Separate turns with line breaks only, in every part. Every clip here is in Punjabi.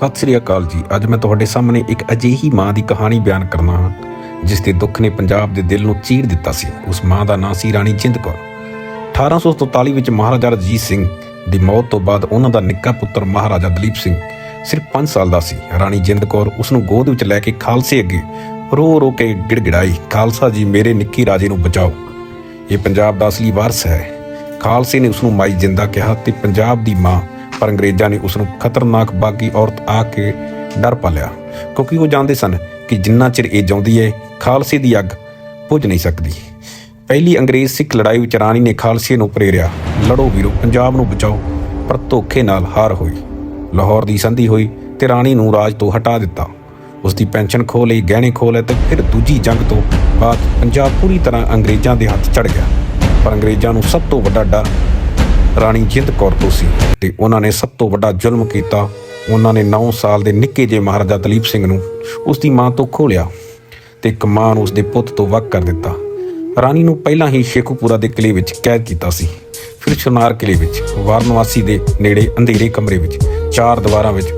ਸਤਿ ਸ੍ਰੀ ਅਕਾਲ ਜੀ। ਅੱਜ ਮੈਂ ਤੁਹਾਡੇ ਸਾਹਮਣੇ ਇੱਕ ਅਜਿਹੀ ਮਾਂ ਦੀ ਕਹਾਣੀ ਬਿਆਨ ਕਰਨਾ ਹਾਂ, ਜਿਸ ਦੇ ਦੁੱਖ ਨੇ ਪੰਜਾਬ ਦੇ ਦਿਲ ਨੂੰ ਚੀਰ ਦਿੱਤਾ ਸੀ। ਉਸ ਮਾਂ ਦਾ ਨਾਂ ਸੀ ਰਾਣੀ ਜਿੰਦ ਕੌਰ। 1843 ਵਿੱਚ ਮਹਾਰਾਜਾ ਰਣਜੀਤ ਸਿੰਘ ਦੀ ਮੌਤ ਤੋਂ ਬਾਅਦ ਉਹਨਾਂ ਦਾ ਨਿੱਕਾ ਪੁੱਤਰ ਮਹਾਰਾਜਾ ਦਲੀਪ ਸਿੰਘ ਸਿਰਫ 5 ਸਾਲ ਦਾ ਸੀ। ਰਾਣੀ ਜਿੰਦ ਕੌਰ ਉਸ ਨੂੰ ਗੋਦ ਵਿੱਚ ਲੈ ਕੇ ਖਾਲਸੇ ਅੱਗੇ ਰੋ ਰੋ ਕੇ ਗਿੜਗਿੜਾਈ, ਖਾਲਸਾ ਜੀ, ਮੇਰੇ ਨਿੱਕੀ ਰਾਜੇ ਨੂੰ ਬਚਾਓ। ਇਹ ਪੰਜਾਬ ਦਾ ਅਸਲੀ ਵਾਰਸ ਹੈ। ਖਾਲਸੇ ਨੇ ਉਸ ਨੂੰ ਮਾਈ ਜਿੰਦਾ ਕਿਹਾ ਤੇ ਪੰਜਾਬ ਦੀ ਮਾਂ ਪਰ ਅੰਗਰੇਜ਼ਾਂ ਨੇ ਉਸ ਨੂੰ ਖਤਰਨਾਕ ਬਾਗੀ ਔਰਤ ਆ ਕੇ ਡਰ ਪਾਲਿਆ। ਕਿਉਂਕਿ ਉਹ ਜਾਣਦੇ ਸਨ ਕਿ ਜਿੰਨਾ ਚਿਰ ਇਹ ਜਾਉਂਦੀ ਹੈ ਖਾਲਸੇ ਦੀ ਅੱਗ ਪੁੱਜ ਨਹੀਂ ਸਕਦੀ। ਪਹਿਲੀ ਅੰਗਰੇਜ਼ ਸਿੱਖ ਲੜਾਈ ਵਿੱਚ ਰਾਣੀ ਨੇ ਖਾਲਸੇ ਨੂੰ ਪ੍ਰੇਰਿਆ। ਲੜੋ ਵੀਰੋ, ਪੰਜਾਬ ਨੂੰ ਬਚਾਓ, ਪਰ ਧੋਖੇ ਨਾਲ ਹਾਰ ਹੋਈ। ਲਾਹੌਰ ਦੀ ਸੰਧੀ ਹੋਈ ਤੇ ਰਾਣੀ ਨੂੰ ਰਾਜ ਤੋਂ ਹਟਾ ਦਿੱਤਾ। ਉਸ ਦੀ ਪੈਨਸ਼ਨ ਖੋਹ ਲਈ ਗਹਿਣੇ ਖੋਹ ਲਏ ਤੇ ਫਿਰ ਦੂਜੀ ਜੰਗ ਤੋਂ ਬਾਅਦ ਪੰਜਾਬ ਪੂਰੀ ਤਰ੍ਹਾਂ ਅੰਗਰੇਜ਼ਾਂ ਦੇ ਹੱਥ ਚੜ ਗਿਆ। ਪਰ ਅੰਗਰੇਜ਼ਾਂ ਨੂੰ ਸਭ ਤੋਂ ਵੱਡਾ ਡਰ ਰਾਣੀ ਜਿੰਦ ਕੌਰ ਤੋਂ ਸੀ ਤੇ ਉਹਨਾਂ ਨੇ ਸਭ ਤੋਂ ਵੱਡਾ ਜ਼ੁਲਮ ਕੀਤਾ। ਉਹਨਾਂ ਨੇ 9 ਸਾਲ ਦੇ ਨਿੱਕੇ ਜਿਹੇ ਮਹਾਰਾਜਾ ਦਲੀਪ ਸਿੰਘ ਨੂੰ ਉਸ ਦੀ ਮਾਂ ਤੋਂ ਖੋਹ ਲਿਆ ਤੇ ਕਮਾਨ ਉਸ ਦੇ ਪੁੱਤ ਤੋਂ ਵੱਖ ਕਰ ਦਿੱਤਾ। ਰਾਣੀ ਨੂੰ ਪਹਿਲਾਂ ਹੀ ਸ਼ੇਖੂਪੁਰਾ ਦੇ ਕਿਲੇ ਵਿੱਚ ਕੈਦ ਕੀਤਾ ਸੀ। ਫਿਰ ਸ਼ਨਾਰ ਕਿਲੇ ਵਿੱਚ ਵਾਰਨਵਾਸੀ ਦੇ ਨੇੜੇ ਅੰਧੇਰੇ ਕਮਰੇ ਵਿੱਚ, ਚਾਰ ਦੀਵਾਰਾਂ ਵਿੱਚ।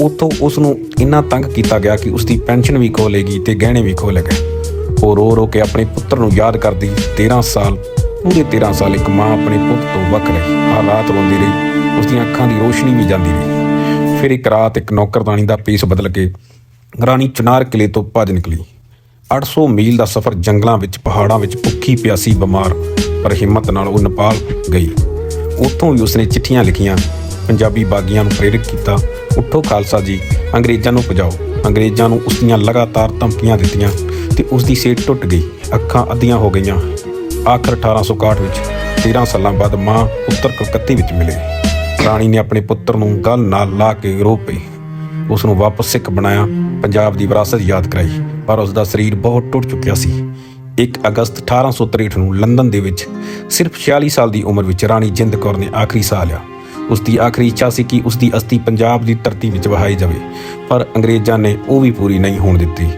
ਉੱਥੋਂ ਉਸ ਨੂੰ ਇੰਨਾ ਤੰਗ ਕੀਤਾ ਗਿਆ ਕਿ ਉਸ ਦੀ ਪੈਨਸ਼ਨ ਵੀ ਖੋਹ ਲੇਗੀ ਤੇ ਗਹਿਣੇ ਵੀ ਖੋਹ ਲਏ ਗਏ। ਉਹ ਰੋ ਰੋ ਕੇ ਆਪਣੇ ਪੁੱਤਰ ਨੂੰ ਯਾਦ ਕਰਦੀ 13 ਸਾਲ ਪੂਰੇ 13 ਸਾਲ ਇੱਕ ਮਾਂ ਆਪਣੇ ਪੁੱਤ ਤੋਂ ਵੱਖ ਰਹੀ। ਹਰ ਰਾਤ ਰੋਂਦੀ ਰਹੀ। ਉਸ ਦੀਆਂ ਅੱਖਾਂ ਦੀ ਰੋਸ਼ਨੀ ਵੀ ਜਾਂਦੀ ਰਹੀ। ਫਿਰ ਇੱਕ ਰਾਤ ਇੱਕ ਨੌਕਰਦਾਨੀ ਦਾ ਪੇਸ ਬਦਲ ਕੇ ਰਾਣੀ ਚਨਾਰ ਕਿਲੇ ਤੋਂ ਭੱਜ ਨਿਕਲੀ। 800 ਮੀਲ ਦਾ ਸਫ਼ਰ ਜੰਗਲਾਂ ਵਿੱਚ, ਪਹਾੜਾਂ ਵਿੱਚ ਭੁੱਖੀ ਪਿਆਸੀ ਬਿਮਾਰ, ਪਰ ਹਿੰਮਤ ਨਾਲ ਉਹ ਨੇਪਾਲ ਗਈ। ਉੱਥੋਂ ਵੀ ਉਸਨੇ ਚਿੱਠੀਆਂ ਲਿਖੀਆਂ। ਪੰਜਾਬੀ ਬਾਗੀਆਂ ਨੂੰ ਪ੍ਰੇਰਿਤ ਕੀਤਾ। ਉੱਠੋ ਖਾਲਸਾ ਜੀ, ਅੰਗਰੇਜ਼ਾਂ ਨੂੰ ਭਜਾਓ। ਅੰਗਰੇਜ਼ਾਂ ਨੂੰ ਉਸ ਦੀਆਂ ਲਗਾਤਾਰ ਧਮਕੀਆਂ ਦਿੱਤੀਆਂ ਤੇ ਉਸ ਦੀ ਸੇਟ ਟੁੱਟ ਗਈ। ਅੱਖਾਂ ਅੱਧੀਆਂ ਹੋ ਗਈਆਂ। ਆਖਰ 1861 ਵਿੱਚ 13 ਸਾਲਾਂ ਬਾਅਦ ਮਾਂ ਪੁੱਤਰ ਕਲਕੱਤੇ ਵਿੱਚ ਮਿਲੇ। ਰਾਣੀ ਨੇ ਆਪਣੇ ਪੁੱਤਰ ਨੂੰ ਗਲ ਨਾਲ ਲਾ ਕੇ ਰੋ ਪਈ। ਉਸ ਨੂੰ ਵਾਪਸ ਸਿੱਖ ਬਣਾਇਆ, ਪੰਜਾਬ ਦੀ ਵਿਰਾਸਤ ਯਾਦ ਕਰਾਈ, ਪਰ ਉਸ ਦਾ ਸਰੀਰ ਬਹੁਤ ਟੁੱਟ ਚੁੱਕਿਆ ਸੀ। 1 ਅਗਸਤ 1863 ਨੂੰ ਲੰਡਨ ਦੇ ਵਿੱਚ, ਸਿਰਫ 46 ਸਾਲ ਦੀ ਉਮਰ ਵਿੱਚ ਰਾਣੀ ਜਿੰਦ ਕੌਰ ਨੇ ਆਖਰੀ ਸਾਹ ਲਿਆ। ਉਸ ਦੀ ਆਖਰੀ ਇੱਛਾ ਸੀ ਕਿ ਉਸ ਦੀ ਅਸਥੀ ਪੰਜਾਬ ਦੀ ਧਰਤੀ ਵਿੱਚ ਵਹਾਈ ਜਾਵੇ, ਪਰ ਅੰਗਰੇਜ਼ਾਂ ਨੇ ਉਹ ਵੀ ਪੂਰੀ ਨਹੀਂ ਹੋਣ ਦਿੱਤੀ।